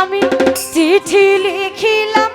আমি চিঠি লিখিলাম